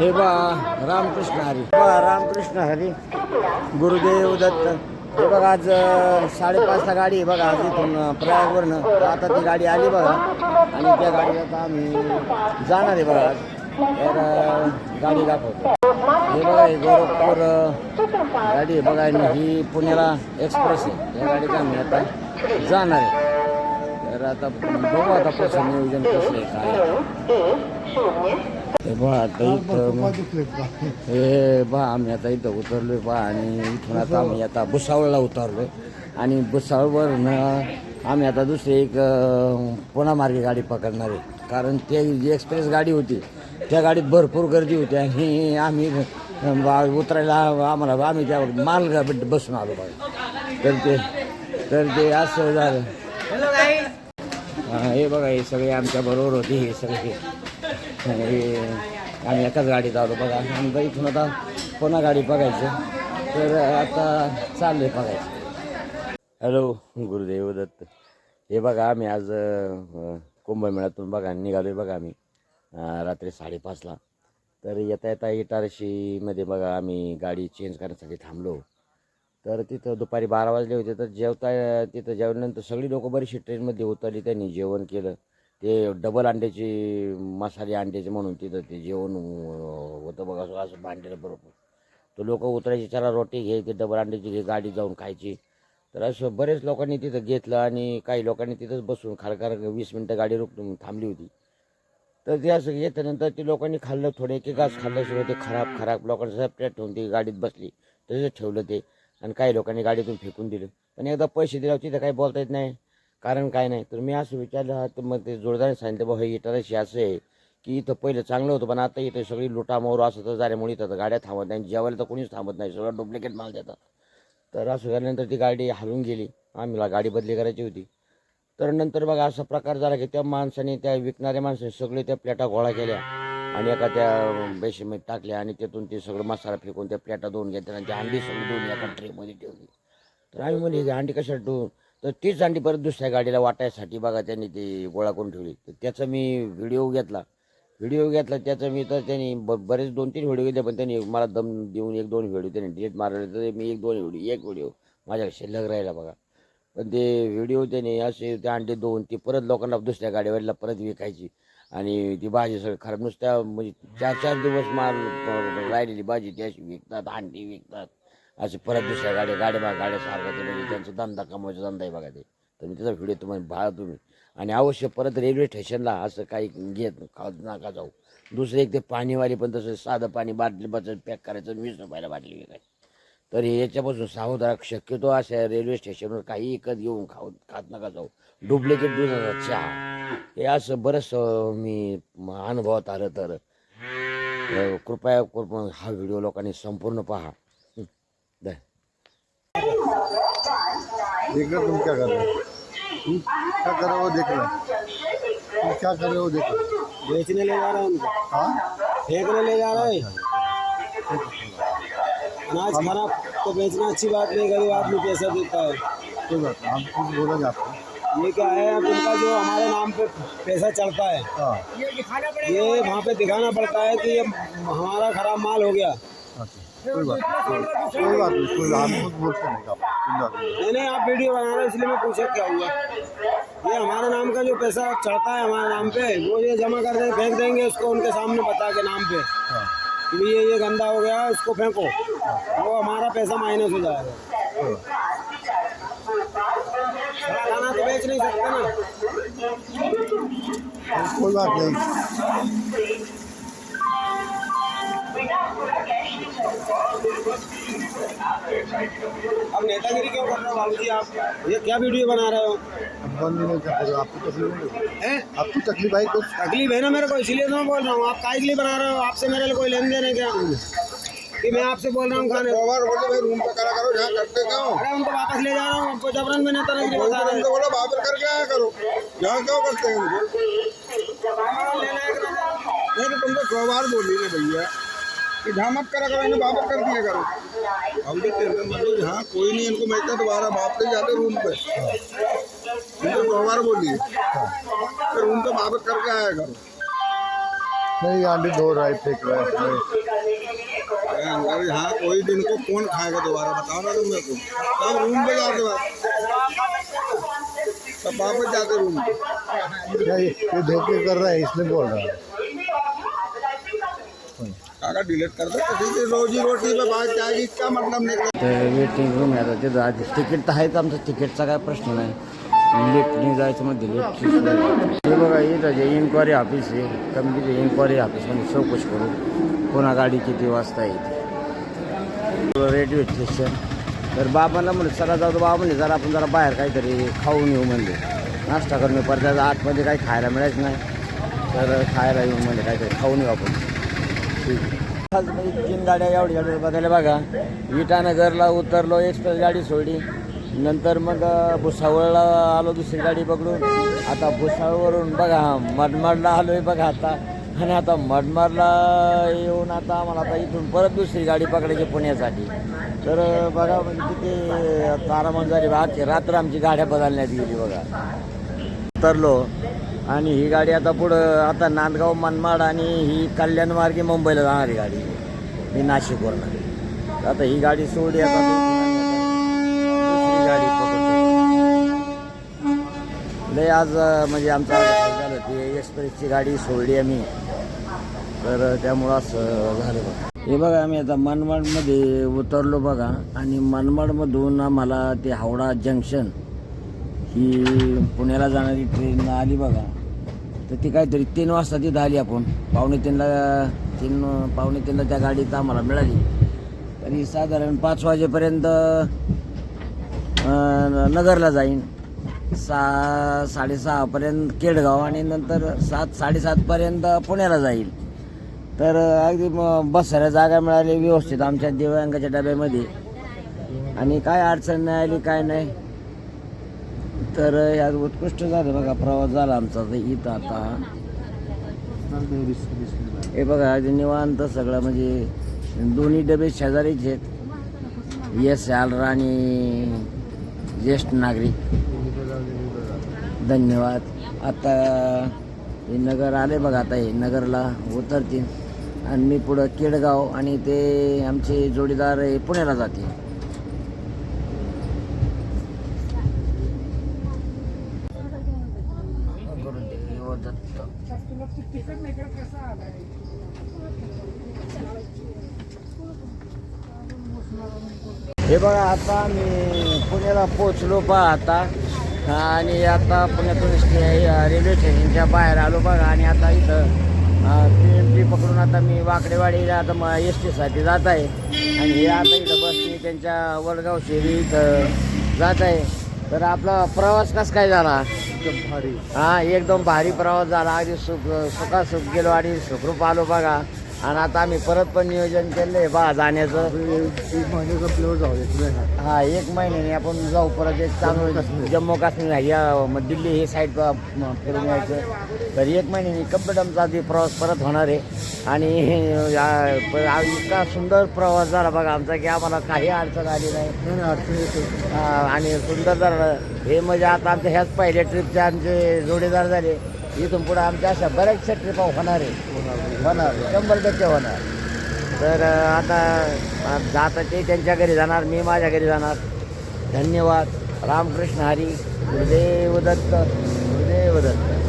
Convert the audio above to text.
हे बा रामकृष्ण हरी. बा रामकृष्ण हरी. गुरुदेव दत्त. हे बघा आज साडेपाचला गाडी आहे बघा आज इथून प्रयागवरनं. आता ती गाडी आली बघा. आणि त्या गाडीत आता आम्ही जाणार आहे बघा आज. तर गाडी दाखवतो. हे बघा हे गोरखपूर गाडी आहे बघा आणि ही पुण्याला एक्सप्रेस आहे. या गाडीत आम्ही आता जाणार आहे. तर आता बघू आता कसं नियोजन कसं आहे काय हे बघा आता इथं हे बा आम्ही आता इथं उतरलोय बा आणि इथून आता आम्ही आता भुसावळला उतरलोय. आणि भुसावळवरनं आम्ही आता दुसरी एक अं, पुणामार्गी गाडी पकडणार आहे. कारण ते जी एक्सप्रेस गाडी होती त्या गाडीत भरपूर गर्दी होती आणि आम्ही बा- उतरायला आम्हाला आम्ही त्या माल बसून आलो बघा तर ते तर ते असं झालं. हा, हे बघा हे सगळे आमच्या बरोबर होते हे सगळे. हे आम्ही एकाच गाडीत आलो बघा. आमचा इथून आता पुन्हा गाडी बघायचं. तर आता चाललंय बघायचं. हॅलो गुरुदेव दत्त. हे बघा आम्ही आज कुंभमेळ्यातून बघा निघालोय बघा आम्ही. रात्री साडेपाचला. तर येता येता इटारशीमध्ये बघा आम्ही गाडी चेंज करण्यासाठी थांबलो. तर तिथं दुपारी बारा वाजले होते तर जेवता तिथं जेवल्यानंतर सगळी लोकं बरीचशी ट्रेनमध्ये उतरली त्यांनी जेवण केलं. ते डबल अंड्याची मसाले अंड्याचे म्हणून तिथं ते जेवण होतं बघा असं- असं भांडेलं बरोबर तर लोक उतरायची चला रोटी घे ते डबल अंड्याची घे गाडी जाऊन खायची. तर असं बरेच लोकांनी तिथं घेतलं आणि काही लोकांनी तिथंच बसून खारखार वीस मिनटं गाडी रोख थांबली होती. तर ते असं घेतल्यानंतर ते लोकांनी खाल्लं थोडे एक गास खाल्लं सगळं ते खराब खराब लोकांचं सेपरेट ठेवून ती गाडीत बसली. तसंच ठेवलं ते. आणि काही लोकांनी गाडीतून फेकून दिलं. पण एकदा पैसे दिल्यावर तिथं काही बोलता येत नाही. कारण काय नाही तर मी असं विचारलं तर मग ते जोडदाराने सांगितलं बाबा हे इटारशी असं आहे की इथं पहिलं चांगलं होतं पण आता इथं सगळी लुटामोर असं तर झाल्यामुळे इथं तर गाड्या थांबत नाही जेवायला तर कोणीच थांबत नाही सगळं डुप्लिकेट माल देतात. तर असं झाल्यानंतर ती गाडी हलून गेली. आम्हाला गाडी बदली करायची होती. तर नंतर बघा असा प्रकार झाला की त्या माणसाने त्या विकणाऱ्या माणसाने सगळे त्या प्लेटा गोळा केल्या आणि एका त्या बेशीमध्ये टाकल्या आणि त्यातून ते सगळं मसाला फेकून त्या प्लेटा दोन घेतल्या आणि ती अंडी सगळी दोन एका ट्रेमध्ये ठेवली. तर आम्ही म्हणजे अंडी कशा ठेवून तर तीच अंडी परत दुसऱ्या गाडीला वाटायसाठी. बघा त्यांनी ती गोळा करून ठेवली. तर त्याचा मी व्हिडिओ घेतला. व्हिडिओ घेतला त्याचा मी तर त्यांनी ब बरेच दोन तीन व्हिडिओ घेतले पण त्यांनी मला दम देऊन एक दोन व्हिडिओ त्यांनी डिलीट मारले तर मी एक दोन व्हिडिओ एक व्हिडिओ माझ्या शिल्लक राहिला बघा. पण ते व्हिडिओ त्याने असे ते अंडे दोन ती परत लोकांना दुसऱ्या गाडीवरला परत विकायची. आणि ती भाजी सगळं खराब नुसत्या म्हणजे चार चार दिवस माल राहिलेली भाजी ती अशी विकतात अंडी विकतात. असं परत दुसऱ्या गाड्या गाड्या बा गाड्या सारखा ते म्हणजे त्यांचा धंदा कमवायचा धंदा आहे बघा ते. तर मी त्याचा व्हिडिओ तुम्हाला भाळा तुम्ही. आणि अवश्य परत रेल्वे स्टेशनला असं काही घेत खात नका जाऊ. दुसरं एक ते पाणीवाली पण तसं साधं पाणी बाटली बचत पॅक करायचं आणि वीस रुपयाला बाटली विकायची. तर याच्यापासून सावध शक्यतो अशा रेल्वे स्टेशनवर काही विकत घेऊन खाऊ खात नका जाऊ. डुप्लिकेट दुधाचा चहा. हे असं बरंच मी अनुभवात आलं तर कृपया कृपया हा व्हिडिओ लोकांनी संपूर्ण पहा. देख रहे तुम क्या कर रहे हो? क्या कर रहे हो देख रहे हो तुम क्या कर रहे हो देख रहे बेचने ले जा रहा है उनको। हाँ? फेंकने ले जा रहे है। अनाज खराब तो बेचना अच्छी बात नहीं गरीब आदमी पैसा देता है। कोई बात नहीं हम कुछ बोला जाता है। ये क्या है अब उनका जो हमारे नाम पे पैसा चढ़ता है। हाँ। ये वहाँ पे दिखाना पड़ता है कि ये हमारा खराब माल हो गया। अच्छा। कोई बात नहीं कोई बात नहीं कोई हम कुछ बोलते नहीं आप नहीं नहीं। आप वीडियो बना रहे इसलिए मैं पूछा क्या हुआ? ये हमारे नाम का जो पैसा चढ़ता है हमारे नाम पे वो ये जमा कर देंगे फेंक देंगे उसको उनके सामने बता के नाम पे। कि ये ये गंदा हो गया उसको फेंको। वो हमारा पैसा माइनस हो जाएगा। खाना तो बेच नहीं सकते ना। कोई बात नहीं। अब नेतागिरी क्यों कर रहे हो बाबू जी आप? ये क्या वीडियो बना रहे हो? बंद नहीं कर रहे हो? आपको तकलीफ़ नहीं होगी। आपको तकलीफ़ आई कुछ तकलीफ़ है ना मेरे को इसीलिए तो मैं बोल रहा हूँ। आप काय के लिए बना रहे हो? आपसे मेरे लिए कोई लेन देन है क्या? कि मैं आपसे बोल रहा हूँ खाने बार बोले भाई रूम पे करा करो जहाँ करते क्यों अरे उनको वापस ले जा रहा हूँ। आपको जबरन में नेतागिरी बता रहे बोलो वहाँ पर करके आया करो। यहाँ क्यों करते हैं? उनको नहीं तो तुमको सौ बार बोली ना भैया। कि मत करा करो इन्हें वापस कर दिया करो। हम भी टेंशन मत लो जहाँ कोई नहीं इनको मिलता दोबारा वापस जाते रूम पे। इनको सौ बार बोली फिर रूम पे वापस करके आया करो। नहीं अंडे धो रहा है फेंक रहा है यहाँ कोई दिन को कौन खाएगा दोबारा बताओ ना तुम मेरे को। सब रूम पे जाते बात सब वापस जाते रूम पे। ये धोखे कर रहा है इसलिए बोल रहा है। काका डिलीट कर दो किसी रोजी रोटी पे बात जाएगी क्या मतलब निकला वेटिंग रूम आहे आता तिथं आधी तिकीट तर आहेच आमचं तिकीटचा काय प्रश्न नाही। लिफ्टने जायचं म्हणजे लिफ्टची हे बघा इथं जे इन्क्वायरी ऑफिस आहे कमी इन्क्वायरी ऑफिसमध्ये चौकशी करू। पुन्हा गाडी किती वाजता येते रेडिओ स्टेशन तर बाबांना म्हणलं चला जाऊ तर बाबा म्हणजे जरा आपण जरा बाहेर काहीतरी खाऊन येऊ हो म्हणले नाश्ता करून येऊ. परत आतमध्ये काही खायला मिळायचं नाही? तर खायला येऊ हो म्हणले काहीतरी खाऊन हो येऊ आपण आज म्हणजे तीन गाड्या एवढ्या एवढ्या बघायला बघा. विटानगरला उतरलो एक्सप्रेस गाडी सोडली. नंतर मग भुसावळला आलो दुसरी गाडी पकडून. आता भुसावळवरून बघा मडमाडला आलो आहे बघा आता. आणि आता मडमाडला येऊन आता आम्हाला आता इथून परत दुसरी गाडी पकडायची पुण्यासाठी. तर बघा म्हणजे किती तारामण झाली आजची रात्र आमची गाड्या बदलण्यात गेली बघा. उतरलो. आणि ही गाडी आता पुढं आता नांदगाव मनमाड आणि ही कल्याण मार्गे मुंबईला जाणारी गाडी. ही नाशिकवरनं. आता ही गाडी सोडली आता दुसरी गाडी पकडतो लय आज म्हणजे आमचं झालं ती एक्सप्रेसची गाडी सोडली आम्ही. तर त्यामुळं असं झालं बघा. हे बघा आम्ही आता मनमाडमध्ये उतरलो बघा. आणि मनमाडमधून आम्हाला ते हावडा जंक्शन ही पुण्याला जाणारी ट्रेन आली बघा. तर ती काहीतरी तीन वाजता तिथं आली आपण. पावणे तीनला तीन पावणे तीनला त्या गाडीत आम्हाला मिळाली. तरी साधारण पाच वाजेपर्यंत नगरला जाईन. सहा साडेसहापर्यंत केडगाव आणि नंतर सात साडेसातपर्यंत पुण्याला जाईल. तर अगदी बसायला जागा मिळाली व्यवस्थित आमच्या दिव्यांगाच्या डब्यामध्ये. आणि काय अडचण नाही आली काय नाही. तर यात उत्कृष्ट झालं बघा प्रवास झाला आमचा तर इथं आता. हे बघा निवांत सगळं म्हणजे दोन्ही डबे शेजारीच आहेत. यस आलर आणि ज्येष्ठ नागरिक. धन्यवाद. आता हे नगर आले बघा आता हे नगरला उतरतील. आणि मी पुढं केडगाव आणि ते आमचे जोडीदार पुण्याला जातील गुरुदेव हे बघा आता मी पुण्याला पोचलो बा आता आणि आता पुण्यातून रेल्वे स्टेशनच्या बाहेर आलो बघा. आणि आता इथं पी एम टी पकडून आता मी वाकडेवाडीला आता मग एस टीसाठी जात आहे. आणि हे आता इथं बसने त्यांच्या वडगाव शेरी इथं जात आहे. तर आपला प्रवास कसा काय झाला? हा एकदम भारी प्रवास झाला. आणि सुख सुखासुख गेलो आणि सुखरूप आलो बघा. आणि आता आम्ही परत पण नियोजन केलंय. बा जाण्याचं. एक महीने का प्लेवर इसमें हा एक महिन्याने आपण जाऊ परत एक चांगलं जम्मू काश्मीर. आहे, या दिल्ली हे साईड फिरून यायचं. तर एक महिन्याने कंप्लीट आमचा आधी प्रवास परत होणार आहे. आणि इतका सुंदर प्रवास झाला बघा आमचा की आम्हाला काही अडचण आली नाही. अडचण आणि सुंदर झालं. हे म्हणजे आता आमच्या ह्याच पहिल्या ट्रिपचे आमचे जोडीदार झाले. इथून पुढे आमच्या अशा बऱ्याचशा ट्रिपा होणार आहे. होणार शंभर टक्के होणार. तर आता आता आता ते त्यांच्या घरी जाणार मी माझ्या घरी जाणार. धन्यवाद. रामकृष्ण हरी. गुरुदेव दत्त. गुरुदेव दत्त.